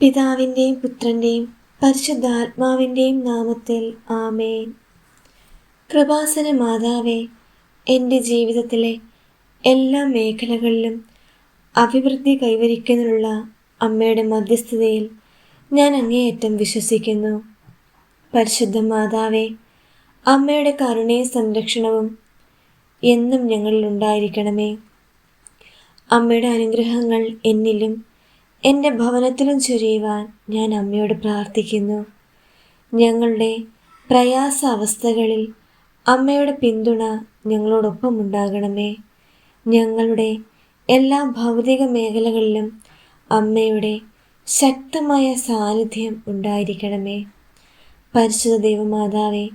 പിതാവിന്റെയും പുത്രന്റെയും പരിശുദ്ധാത്മാവിന്റെയും നാമത്തിൽ ആമേൻ. കൃപാസന മാതാവേ എന്റെ ജീവിതത്തിലെ എല്ലാ മേഖലകളിലും അഭിവൃദ്ധി കൈവരിക്കുന്നതിനുള്ള അമ്മയുടെ മധ്യസ്ഥതയിൽ ഞാൻ അങ്ങേയറ്റം വിശ്വസിക്കുന്നു. പരിശുദ്ധ മാതാവേ അമ്മയുടെ കരുണയും സംരക്ഷണവും എന്നും ഞങ്ങളിൽ ഉണ്ടായിരിക്കണമേ. അമ്മയുടെ അനുഗ്രഹങ്ങൾ എന്നിലും എന്റെ ഭവനത്തിലും ചൊരിയുവാൻ ഞാൻ അമ്മയോട് പ്രാർത്ഥിക്കുന്നു. ഞങ്ങളുടെ പ്രയാസ അവസ്ഥകളിൽ അമ്മയുടെ പിന്തുണ ഞങ്ങളോടൊപ്പം ഉണ്ടാകണമേ. ഞങ്ങളുടെ എല്ലാ ഭൗതിക മേഖലകളിലും അമ്മയുടെ ശക്തമായ സാന്നിധ്യം ഉണ്ടായിരിക്കണമേ. പരിശുദ്ധ ദൈവമാതാവേ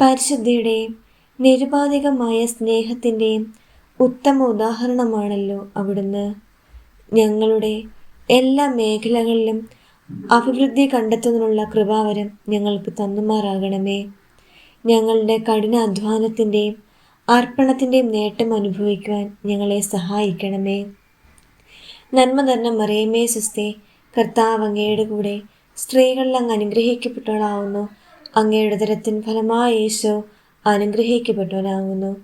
പരിശുദ്ധിയുടെയും നിരുപാധികമായ സ്നേഹത്തിന്റെയും ഉത്തമ ഉദാഹരണമാണല്ലോ അവിടുന്ന് ഞങ്ങളുടെ എല്ലാ മേഖലകളിലും അഭിവൃദ്ധി കണ്ടെത്തുന്നതിനുള്ള കൃപാവരം ഞങ്ങൾക്ക് തന്നുമാറാകണമേ. ഞങ്ങളുടെ കഠിന അധ്വാനത്തിന്റെയും അർപ്പണത്തിന്റെയും നേട്ടം അനുഭവിക്കുവാൻ ഞങ്ങളെ സഹായിക്കണമേ. നന്മ തന്നെ മറിയമേ സുസ്തേ കർത്താവ് അങ്ങയുടെ കൂടെ സ്ത്രീകളിൽ അങ്ങ് അനുഗ്രഹിക്കപ്പെട്ടവളാവുന്നു. അങ്ങയുടെ തരത്തിൻ ഫലമായ യേശോ അനുഗ്രഹിക്കപ്പെട്ടവനാകുന്നു.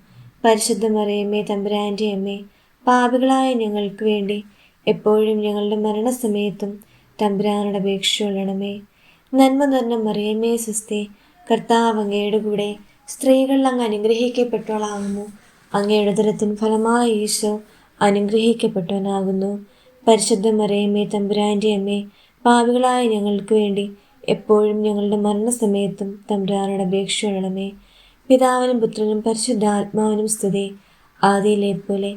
പരിശുദ്ധ മറിയമ്മേ തമ്പുരാന്റെ അമ്മേ പാപികളായ ഞങ്ങൾക്ക് വേണ്ടി എപ്പോഴും ഞങ്ങളുടെ മരണസമയത്തും തമ്പുരാനുടെ അപേക്ഷയുള്ളണമേ നന്മ നിറഞ്ഞ മറിയമ്മേ സുസ്തേ കർത്താവ് അങ്ങയുടെ കൂടെ സ്ത്രീകളിൽ അങ്ങ് അനുഗ്രഹിക്കപ്പെട്ടവളാകുന്നു. അങ്ങയുടെ ദുരത്തിൻ ഫലമായ ഈശോ അനുഗ്രഹിക്കപ്പെട്ടവനാകുന്നു. പരിശുദ്ധ മറിയമ്മേ തമ്പുരാന്റെ അമ്മ പാവികളായ ഞങ്ങൾക്ക് വേണ്ടി എപ്പോഴും ഞങ്ങളുടെ മരണസമയത്തും തമ്പുരാനുടെ അപേക്ഷയുള്ളണമേ പിതാവിനും പുത്രനും പരിശുദ്ധാത്മാവിനും സ്തുതി. ആദിയിലെ പോലെ